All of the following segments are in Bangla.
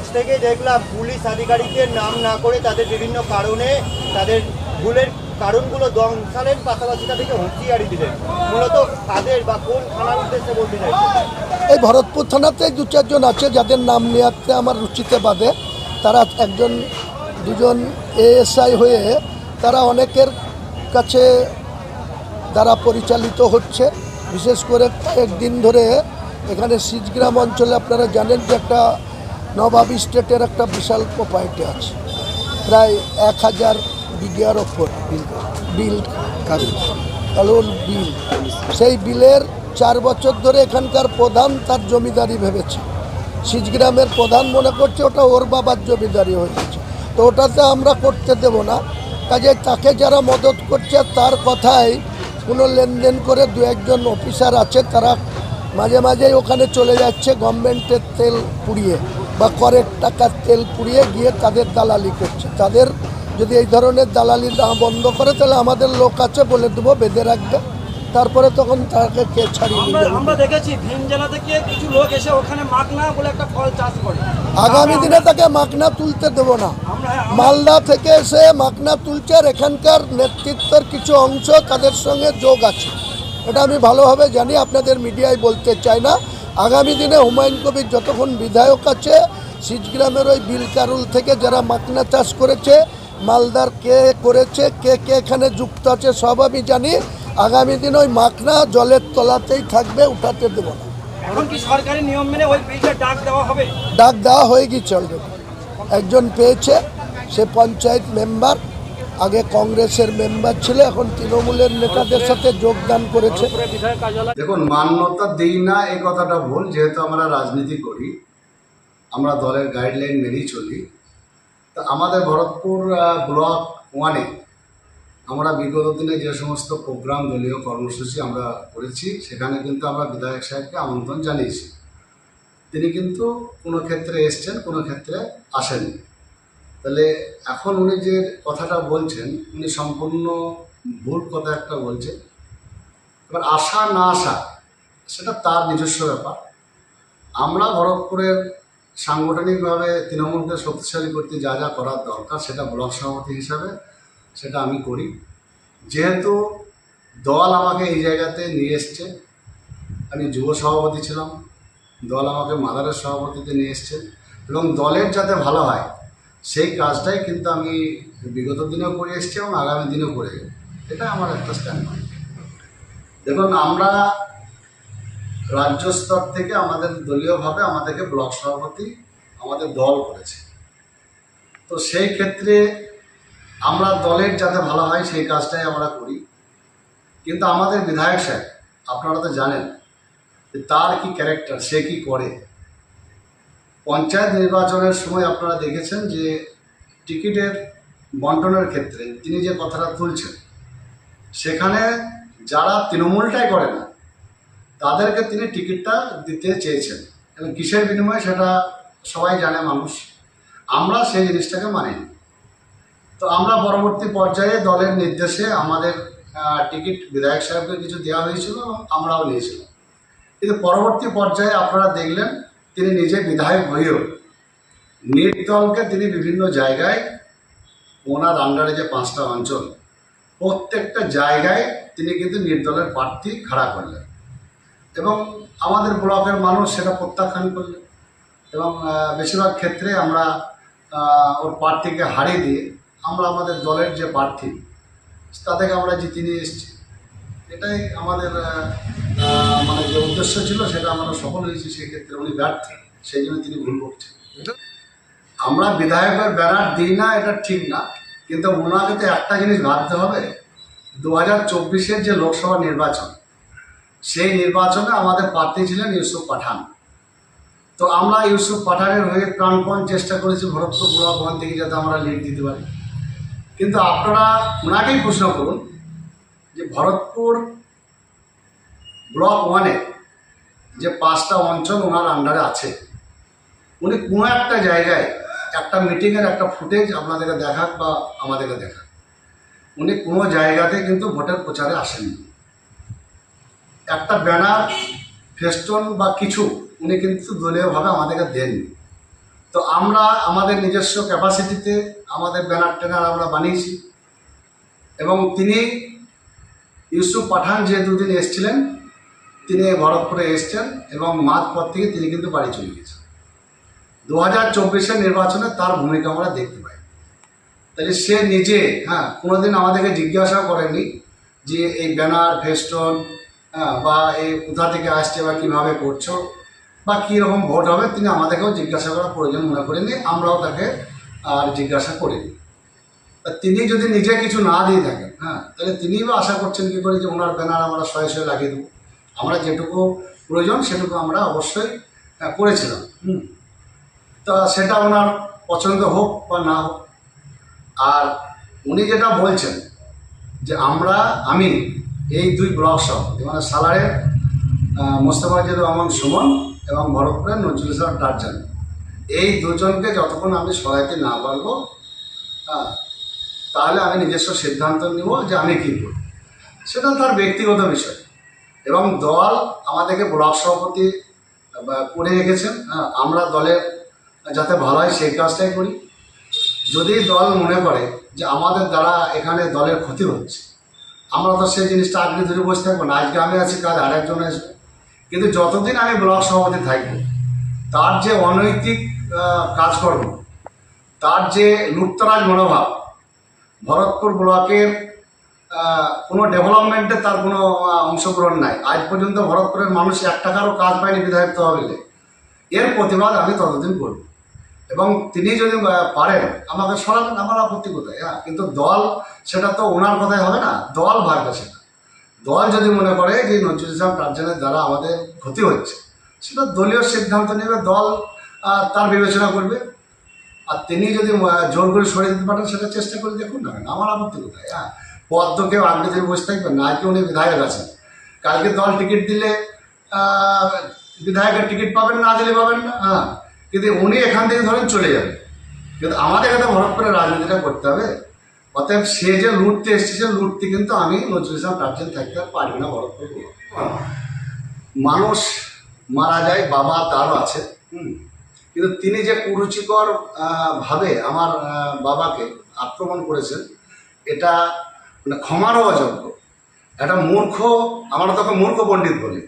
মঞ্চ থেকে দেখলাম পুলিশ আধিকারিকদের নাম না করে তাদের বিভিন্ন কারণে তাদের ভুলের কারণগুলো দংশালেন পাশাপাশি তাদেরকে হুঁশিয়ারি দিলেন। মূলত কাদের বা কোন থানার উদ্দেশ্যে বলতে চাইছেন? এই ভরতপুর থানাতে দু চারজন আছে, যাদের নাম নেওয়াতে আমার রুচিতে বাদে তারা একজন, দুজন এএসআই হয়ে তারা অনেকের কাছে দ্বারা পরিচালিত হচ্ছে। বিশেষ করে একদিন ধরে এখানে সিজগ্রাম অঞ্চলে আপনারা জানেন যে একটা নবাব স্টেটের একটা বিশাল প্রপার্টি আছে। প্রায় এক হাজার বিঘার ওপর বিল কারণ বিল, সেই বিলের চার বছর ধরে এখানকার প্রধান তার জমিদারি ভেবেছে। সিজগ্রামের প্রধান মনে করছে ওটা ওর বাবার জমিদারি হয়েছে তো ওটাতে আমরা করতে দেব না। কাজে তাকে যারা মদত করছে, তার কথাই কোনো লেনদেন করে দু একজন অফিসার আছে, তারা মাঝে মাঝেই ওখানে চলে যাচ্ছে গভর্নমেন্টের তেল পুড়িয়ে। বা করের টাকার তেল পুড়িয়ে গিয়ে তাদের দালালি করছে। তাদের যদি এই ধরনের দালালি না বন্ধ করে তাহলে আমাদের লোক আছে বলে দেবো বেঁধে রাখবে। তারপরে তখন তাকে কে ছাড়িয়ে আমরা দেখেছি ভিন জেলা থেকে কিছু লোক এসে ওখানে মাকনা বলে একটা ফল চাষ করে। আগামী দিনে তাকে মাকনা তুলতে দেবো না। মালদা থেকে এসে মাকনা তুলছে আর এখানকার নেতৃত্বের কিছু অংশ তাদের সঙ্গে যোগ আছে। এটা আমি ভালোভাবে জানি আপনাদের মিডিয়ায় বলতে চাই না। আগামী দিনে হুমায়ুন কবির যতক্ষণ বিধায়ক আছে সিজগ্রামের ওই বিলকারুল থেকে যারা মাকনা চাষ করেছে মালদার কে করেছে কে কে এখানে যুক্ত আছে সব আমি জানি। আগামী দিন ওই মাকনা জলের তলাতেই থাকবে উঠাতে দেবো না। ডাক দেওয়া হবে? ডাক দেওয়া হয়ে গেছে অলরেডি একজন পেয়েছে সে পঞ্চায়েত মেম্বার। আগে কংগ্রেসের মেম্বার ছিল, এখন তৃণমূলের নেতাদের সাথে যোগদান করেছে। দেখুন, মান্যতা দিই না, এই কথাটা ভুল, যেহেতু আমরা রাজনীতি করি, আমরা দলের গাইডলাইন মেনেই চলি। তা আমাদের ভরতপুর ব্লক ওয়ানে আমরা বিগত দিনে যে সমস্ত প্রোগ্রাম, দলীয় কর্মসূচি আমরা করেছি, সেখানে কিন্তু আমরা বিধায়ক সাহেবকে আমন্ত্রণ জানিয়েছি। তিনি কিন্তু কোনো ক্ষেত্রে এসছেন, কোনো ক্ষেত্রে আসেননি। তাহলে এখন উনি যে কথাটা বলছেন, উনি সম্পূর্ণ ভুল কথা একটা বলছেন। এবার আসা না আসা, সেটা তার নিজস্ব ব্যাপার। আমরা ভরতপুরের সাংগঠনিকভাবে তৃণমূলকে শক্তিশালী করতে যা যা করার দরকার, সেটা ব্লক সভাপতি হিসাবে সেটা আমি করি। যেহেতু দল আমাকে এই জায়গাতে নিয়ে এসছে, আমি যুব সভাপতি ছিলাম, দল আমাকে মাদারের সভাপতিতে নিয়ে এসছে এবং দলের যাতে ভালো হয় সেই কাজটাই কিন্তু আমি বিগত দিনেও করে এসেছি এবং আগামী দিনেও করে এটা আমার একটা স্ট্যান্ড দেখুন, আমরা রাজ্য স্তর থেকে আমাদের দলীয়ভাবে আমাদেরকে ব্লক সভাপতি আমাদের দল করেছে। তো সেই ক্ষেত্রে আমরা দলের যাতে ভালো হয় সেই কাজটাই আমরা করি। কিন্তু আমাদের বিধায়ক সাহেব, আপনারা তো জানেন যে তার কি ক্যারেক্টার সে কি করে? পঞ্চায়েত নির্বাচনের সময় আপনারা দেখেছেন যে টিকিটের বন্টনের ক্ষেত্রে তিনি যে কথাটা তুলছেন, সেখানে যারা তৃণমূলটাই করে না, তাদেরকে তিনি টিকিটটা দিতে চেয়েছেন। এবং কিসের বিনিময়ে সেটা সবাই জানে মানুষ। আমরা সেই জিনিসটাকে মানিনি। তো আমরা পরবর্তী পর্যায়ে দলের নির্দেশে আমাদের টিকিট বিধায়ক সাহেবকে কিছু দেওয়া হয়েছিল আমরাও নিয়েছিলাম। কিন্তু পরবর্তী পর্যায়ে আপনারা দেখলেন তিনি নিজে বিধায়ক হয়েও নির্দলকে তিনি বিভিন্ন জায়গায় ওনার আন্ডারে যে পাঁচটা অঞ্চল, প্রত্যেকটা জায়গায় তিনি কিন্তু নির্দলের প্রার্থী খাড়া করলেন। এবং আমাদের ব্লকের মানুষ সেটা প্রত্যাখ্যান করলেন। এবং বেশিরভাগ ক্ষেত্রে আমরা ওর প্রার্থীকে হারিয়ে দিয়ে আমরা আমাদের দলের যে প্রার্থী, তাদেরকে আমরা জিতে নিয়ে এসেছি এটাই আমাদের মানে যে উদ্দেশ্য ছিল, সেটা আমরা সফল হয়েছি সেক্ষেত্রে উনি ব্যর্থ, সেই জন্য তিনি ভুল করছেন। আমরা বিধায়কের ব্যানার দিই না, এটা ঠিক না। কিন্তু ওনাকে তো একটা জিনিস ভাবতে হবে দু হাজার চব্বিশের যে লোকসভা নির্বাচন, সেই নির্বাচনে আমাদের প্রার্থী ছিলেন ইউসুফ পাঠান। তো আমরা ইউসুফ পাঠানের হয়ে প্রাণপণ চেষ্টা করেছি ভরতপুর ব্লক ওয়ান থেকে যাতে আমরা লিড দিতে পারি। কিন্তু আপনারা, ওনাকেই প্রশ্ন করুন যে ভরতপুর ব্লক ওয়ানে যে পাঁচটা অঞ্চল ওনার আন্ডারে আছে, উনি কোনো একটা জায়গায় একটা মিটিংয়ের একটা ফুটেজ আপনাদেরকে দেখাক বা আমাদেরকে দেখাক। উনি কোনো জায়গাতে কিন্তু ভোটের প্রচারে আসেননি। একটা ব্যানার, ফেস্টন বা কিছু উনি কিন্তু দলীয়ভাবে আমাদেরকে দেননি। তো আমরা আমাদের নিজস্ব ক্যাপাসিটিতে আমাদের ব্যানার ট্যানার আমরা বানিয়েছি এবং তিনি ইউসুফ পাঠান যে দুদিন এসছিলেন, তিনি ভরতপুরে এসছেন এবং মাঝ পর থেকে তিনি কিন্তু বাড়ি চলে গেছেন। দু হাজার চব্বিশের নির্বাচনে তার ভূমিকা আমরা দেখতে পাই। তাহলে সে নিজে হ্যাঁ কোনোদিন আমাদেরকে জিজ্ঞাসা করেনি যে এই ব্যানার, ফেস্টন হ্যাঁ বা এই কোথা থেকে আসছে বা কীভাবে করছ, বা কীরকম ভোট হবে, তিনি আমাদেরকেও জিজ্ঞাসা করার প্রয়োজন মনে করেনি আমরাও তাকে আর জিজ্ঞাসা করিনি। তা তিনি যদি নিজে কিছু না দিয়ে থাকেন হ্যাঁ তাহলে তিনিই বা আশা করছেন কী করে যে ওনার ব্যানার আমরা শয়ে শয়ে লাগিয়ে দেবো। আমরা যেটুকু প্রয়োজন সেটুকু আমরা অবশ্যই করেছিলাম। হুম। তা সেটা ওনার পছন্দ হোক বা না হোক। আর উনি যেটা বলছেন যে আমরা আমি এই দুই ব্লক সভাপতি মানে সালারের মোস্তফাজুর রহমান সুমন এবং ভরতপুরের নজরুল ইসলাম টারজান এই দুজনকে যতক্ষণ আমি সহায়তে না পারব হ্যাঁ, তাহলে আমি নিজস্ব সিদ্ধান্ত নিব যে আমি কী করব। সেটা তার ব্যক্তিগত বিষয়। এবং দল আমাদেরকে ব্লক সভাপতি করে রেখেছেন হ্যাঁ, আমরা দলের যাতে ভালো হয় সেই কাজটাই করি। যদি দল মনে করে যে আমাদের দ্বারা এখানে দলের ক্ষতি হচ্ছে আমরা তো সেই জিনিসটা আগে ধরে বসে থাকব না আজকে আমি আছি কাল আরেকজন আসবে। কিন্তু যতদিন আমি ব্লক সভাপতি থাকব তার যে অনৈতিক কাজকর্ম তার যে লুপ্তরাজ মনোভাব ভরতপুর ব্লকের কোনো ডেভেলপমেন্টে তার কোনো অংশগ্রহণ নাই। আজ পর্যন্ত ভরতপুরের মানুষ এক টাকারও কাজ পায়নি বিধায়ক তহবিলে। এর প্রতিবাদ আমি ততদিন করব এবং তিনি যদি পারেন, আমাকে সরাবেন আমার আপত্তি কোথায়? হ্যাঁ কিন্তু দল, সেটা তো ওনার কথাই হবে না, দল ভাগবে সেটা। দল যদি মনে করে যে নজরুল ইসলাম কার্যালয়ের দ্বারা আমাদের ক্ষতি হচ্ছে, সেটা দলীয় সিদ্ধান্ত নেবে, দল তার বিবেচনা করবে। আর তিনি যদি জোর করে সরিয়ে দিতে পারেন, সেটা চেষ্টা করে দেখুন না আমার আপত্তি কোথায়? হ্যাঁ পদ তো কেউ আগে থেকে বসে থাকবেন না আজকে উনি বিধায়ক আছেন। কালকে দল টিকিট দিলে বিধায়কের টিকিট পাবেন না দিলে পাবেন না হ্যাঁ। কিন্তু উনি এখান থেকে ধরেন চলে যাবেন কিন্তু আমাদের এখানে ভরত করে রাজনীতিটা করতে হবে। অতএব সে যে লুটতে এসছে, সে লুটতে কিন্তু আমি নজরুল ইসলাম টার্জেন থাকতে আর পারবি না ভরত করে। মানুষ মারা যায়, বাবা তারও আছে, হুম। কিন্তু তিনি যে কুরুচিকর ভাবে আমার বাবাকে আক্রমণ করেছেন, এটা মানে ক্ষমারও অযোগ্য একটা মূর্খ, আমরা তোকে মূর্খ পণ্ডিত বলি।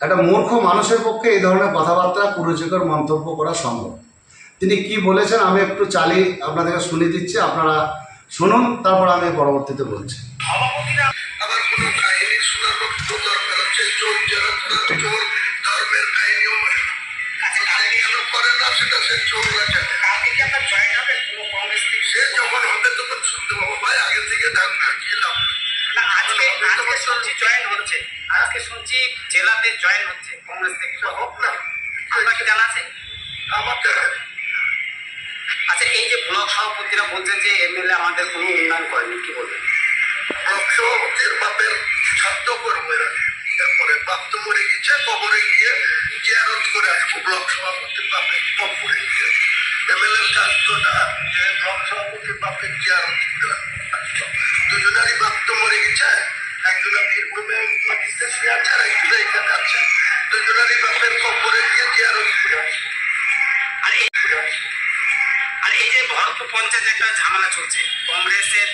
একটা মূর্খ মানুষের পক্ষে এই ধরনের কথাবার্তা, কুরুচিকর মন্তব্য করা সম্ভব। তিনি কি বলেছেন আমি একটু চালিয়ে আপনাদেরকে শুনিয়ে দিচ্ছি, আপনারা শুনুন, তারপর আমি পরবর্তীতে বলছি। কেন করে না সেটা সে না কালকে কি আপনার জয়েন হবে কোনো কংগ্রেস সে যখন হবে তখন শুনতে পাবো ভাই আগে থেকে ডাক না কি লাভ? না আজকে আজকে শুনছি জয়েন হচ্ছে। আজকে শুনছি জেলাতে জয়েন হচ্ছে কংগ্রেস থেকে। হোক না। আপনার কি জানা আছে? আমার দেখা আচ্ছা এই যে ব্লক সভাপতিরা বলছেন যে এমএলএ আমাদের কোনো উন্নয়ন করেনি কি বলবেন? ব্লক সভাপতির বাপের করব এরা এরপরে বাপ তো মরে গেছে ব্লক সভাপতির বাপের কবরে গিয়ে এমএলএর কাজ তো না যে ব্লক জিয়ারত করে আসতো। দুজনেরই বাপ তো মরে গেছে একজনের বীরভূমে মাটিতে শুয়ে আছে আর একজনে এখানে আছে দুজনেরই বাপের আসব আর এই আর এই যে ভরতপুর পঞ্চায়েত একটা ঝামেলা চলছে কংগ্রেসের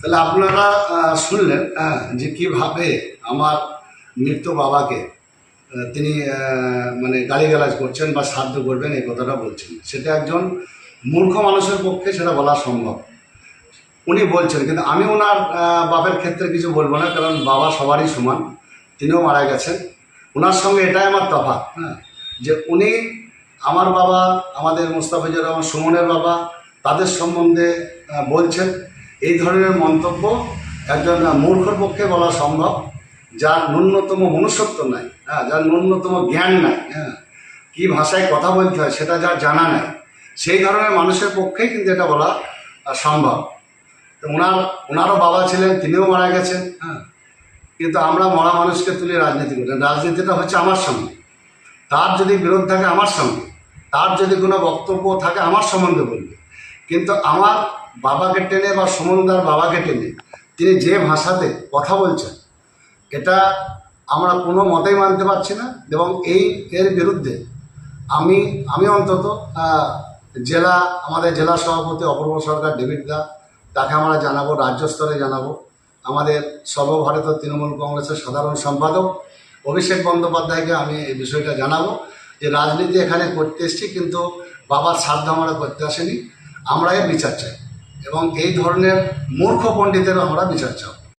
তাহলে আপনারা শুনলেন যে কীভাবে আমার মৃত বাবাকে তিনি মানে গালিগালাজ করছেন বা সাধ্য করবেন, এই কথাটা বলছেন। সেটা একজন মূর্খ মানুষের পক্ষে সেটা বলা সম্ভব। উনি বলছেন, কিন্তু আমি ওনার বাবার ক্ষেত্রে কিছু বলব না, কারণ বাবা সবারই সমান, তিনিও মারা গেছেন। ওনার সঙ্গে এটাই আমার তফাৎ হ্যাঁ যে উনি আমার বাবা, আমাদের মুস্তাফিজুর রহমান, সুমনের বাবা, তাদের সম্বন্ধে বলছেন। এই ধরনের মন্তব্য একজন মূর্খর পক্ষে বলা সম্ভব। যার ন্যূনতম মনুষ্যত্ব নাই হ্যাঁ যার ন্যূনতম জ্ঞান নাই হ্যাঁ কী ভাষায় কথা বলতে হয় সেটা যার জানা নাই, সেই ধরনের মানুষের পক্ষেই কিন্তু এটা বলা সম্ভব। তো ওনার ওনারও বাবা ছিলেন, তিনিও মারা গেছেন হ্যাঁ কিন্তু আমরা মরা মানুষকে তুলে রাজনীতি করি, রাজনীতিটা হচ্ছে আমার সঙ্গে। তার যদি বিরোধ থাকে আমার সঙ্গে, তার যদি কোনো বক্তব্য থাকে আমার সম্বন্ধে বলবে। কিন্তু আমার বাবাকে টেনে বা সুমনদার বাবাকে টেনে তিনি যে ভাষাতে কথা বলছেন এটা আমরা কোনো মতেই মানতে পারছি না এবং এই এর বিরুদ্ধে আমি আমি অন্তত জেলা, আমাদের জেলা সভাপতি অপূর্ব সরকার, ডেভিড দা, তাকে আমরা জানাব, রাজ্য স্তরে জানাব। আমাদের সর্বভারতীয় তৃণমূল কংগ্রেসের সাধারণ সম্পাদক অভিষেক বন্দ্যোপাধ্যায়কে আমি এই বিষয়টা জানাব যে রাজনীতি এখানে করতে এসেছি কিন্তু বাবার শ্রাদ্ধ আমরা করতে আসেনি। আমরা এর বিচার চাই এবং এই ধরনের মূর্খ পণ্ডিতেরও আমরা বিচার চাই।